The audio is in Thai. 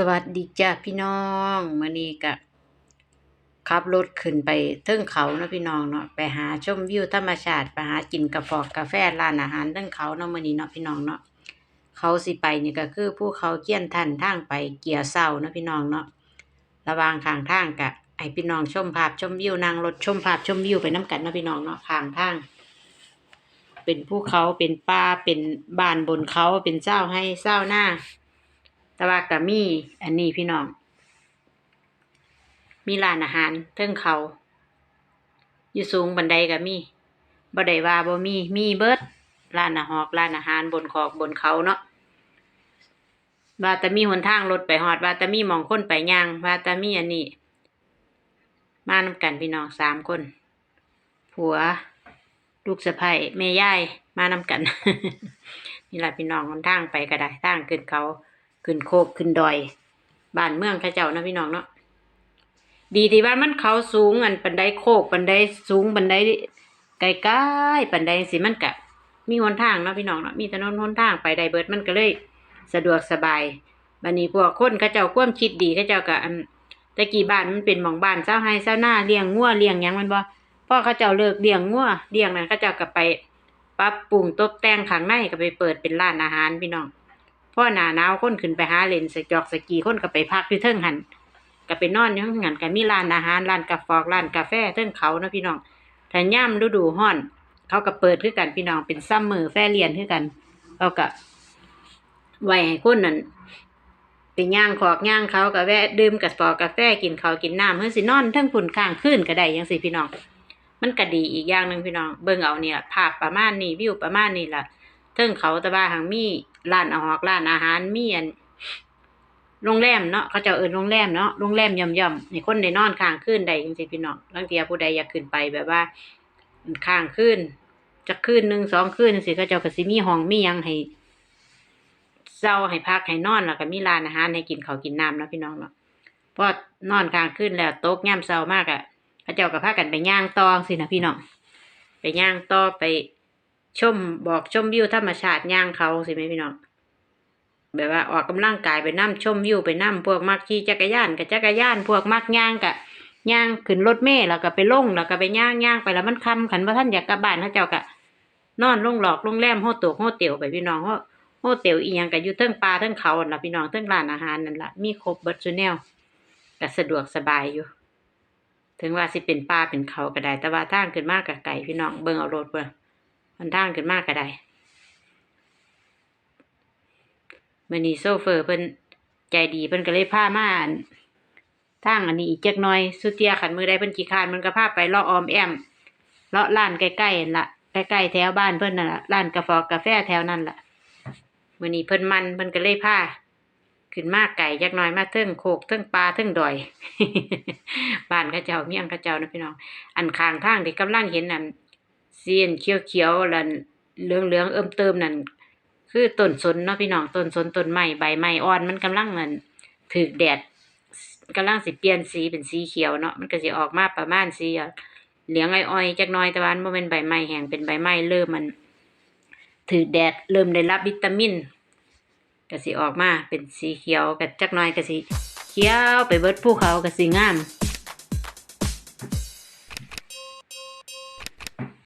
สวัสดีจ้าพี่น้องมื้อนี้ก็ขับรถขึ้นไปเทิงเขาเนาะพี่น้องเนาะไปหาชมวิวธรรมชาติไปหากินกาแฟกาแฟร้านอาหารเทิงเขาเนาะมื้อนี้เนาะพี่น้องเนาะเขาสิไปนี่ก็คือภูเขาเกี้ยนทันทางไปเกียร์เศร้าเนาะพี่น้องเนาะระวางข้างทางก็ให้พี่น้องชมภาพชมวิวนั่งรถชมภาพชมวิวไปน้กันเนาะพี่น้องเนาะข้างทาง เป็นภูเขาเป็นป่าเป็นบ้านบนเขาเป็นเจ้าให้เจ้าหน้า แต่ว่าก็มีอันนี้พี่น้อง มีร้านอาหารเทิงเขาอยู่สูงบันไดก็มีบ่ไดว่าบ่มีมีเบิดร้านอาหารร้านอาหารบนขอกบนเขาเนาะว่าแต่มีหนทางรถไปฮอดว่าแต่มีมองคนไปย่างว่าแต่มีอันนี้ มานำกันพี่น้องสามคน ผัว ลูกสะใภ้แม่ยายมานำกันนี่แหละพี่น้องหนทางไปก็ได้ทางขึ้นเขา ขึ้นโคกขึ้นดอยบ้านเมืองข้าเจ้านะพี่น้องเนาะดีที่ว่ามันเขาสูงอันปันไดโคกปันไดสูงปันไดไกลๆปันไดสิมันกะมีหนทางเนาะพี่น้องเนาะมีถนนหนทางไปไดเบิดมันก็เลย สะดวกสบายบัดนี้พวกคนเขาเจ้าควมคิดดีเขาเจ้าก็อันต่กี้บ้านมันเป็นหม่องบ้านเช้าให้เช้าหน้าเลี้ยงงัวเลี้ยงยังมันบ่พ่อเขาเจ้าเลิกเลี้ยงงัวเลี้ยงนั้นเขาเจ้าก็ไปปรับปรุงตกแต่งข้างในก็ไปเปิดเป็นร้านอาหารพี่น้อง พ่อหนาหนาวคนขึ้นไปหาเล่นสจอกสกีคนก็ไปพักอยู่เทิงหันก็ไปนอนอยู่เทิงหันก็มีร้านอาหารร้านกาแฟร้านกาแฟเทิงเขานะพี่น้องถ้าย่ำฤดูร้อน เขาก็เปิดคือกันพี่น้องเป็นซัมเมอร์แฟเรียนคือกันเขาก็ไว้ให้คนนั่นไปย่างขอกย่างเขาก็แวะดื่มกับฟอกาแฟกินเขากินน้ำเฮ้ยสินอนเทั้งฝุ่นข้างขึ้นก็ได้ยังสิพี่น้อง มันก็ดีอีกอย่างหนึ่งพี่น้อง เบิ่งเอาเนี่ยภาพประมาณนี้วิวประมาณนี้ล่ะเทิงเขาตะบ้าหางมีร้านอาหารร้านอาหารมีอันโรงแรมเนาะเขาเจะเอินโรงแรมเนาะโรงแรมย่อมๆให้คนได้นอนค้างคืนได้จริงๆพี่น้องบางทีผู้ใดอยากขึ้นไปแบบว่าค้างคืนจะคืนหนึ่งสองคืนสิเขาเจ้าก็สิมีห้องมียังให้เช้าให้พักให้นอนแล้วก็มีร้านอาหารให้กินข้าวกินน้ำนะพี่น้องเนาะพอนอนค้างคืนแล้วโตกย่ำเช้ามากอะเขาเจ้าก็พากันไปย่างตองสินะพี่น้องไปย่างตอไป ชมบอกชมวิวธรรมชาติย่างเขาสิไหมพี่น้องแบบว่าออกกำลังกายไปนั่ชมวิวไปนั่พวกมักขี่จักรยานกับจักรยานพวกมักย่างกับย่างขึ้นรถเมล์แล้วก็ไปลงแล้วก็ไปย่างย่างไปแล้วมันคำขันว่าท่านอยากกลับบ้านเขาเจ้ากะนอนลงหลอกลงแรมโฮตกโฮเตียวไปพี่น้องโฮโฮเตียวอีหยังกับอยู่เทิงป่าเทิงเขาน่ะพี่น้องเทิงร้านอาหารนั่นละมีครบเบิร์ดซูแนลก็สะดวกสบายอยู่ ถึงว่าสิเป็นป่าเป็นเขาก็ได้แต่ว่าทางขึ้นมากกับไก่พี่น้องเบิ่งเอารถเบิ่ง มันทางขึ้นมากก็ได้มื่อนี้โซเฟอร์เพิ่นใจดีเพิ่นก็เลยพามาอั่นทางอันนี้อีกจักหน่อย สุเตียขันมือได้เพิ่นขี้คานมันก็พาไปเลาะออมแอมเลาะร้านใกล้ๆนั่นละใกล้ๆแถวบ้านเพิ่นนั่นละร้านกาแฟกาแฟแถวนั่นละมื่อนี้เพิ่นมันเพิ่นก็เลยพาขึ้นมากไก่จักน่อยมาเทิงโคกเทิงปลาเทิงดอย บ้านเขาเจ้าเมียงเขาเจ้านะพี่น้อง อันข้างทางที่กำลังเห็นนั่น สียนเขียวเขียวๆแล้วเหลืองเหลืองๆเอิ่มเติมนั่นคือต้นสนเนาะพี่น้องต้นสนต้นไม้ใบไม้อ่อนมันกำลังนั่นถูกแดดกำลังสิเปลี่ยนสีเป็นสีเขียวเนาะมันก็สิออกมาประมาณสีเหลืองอ้อยๆจักน่อยแต่ว่ามันบ่แม่นใบไม้แห้งเป็นใบไม้เริ่มมันถูกแดดเริ่มได้รับวิตามินก็สิออกมาเป็นสีเขียวกับจักน่อยก็สิเขียวไปเบิดภูเขาก็สิงาม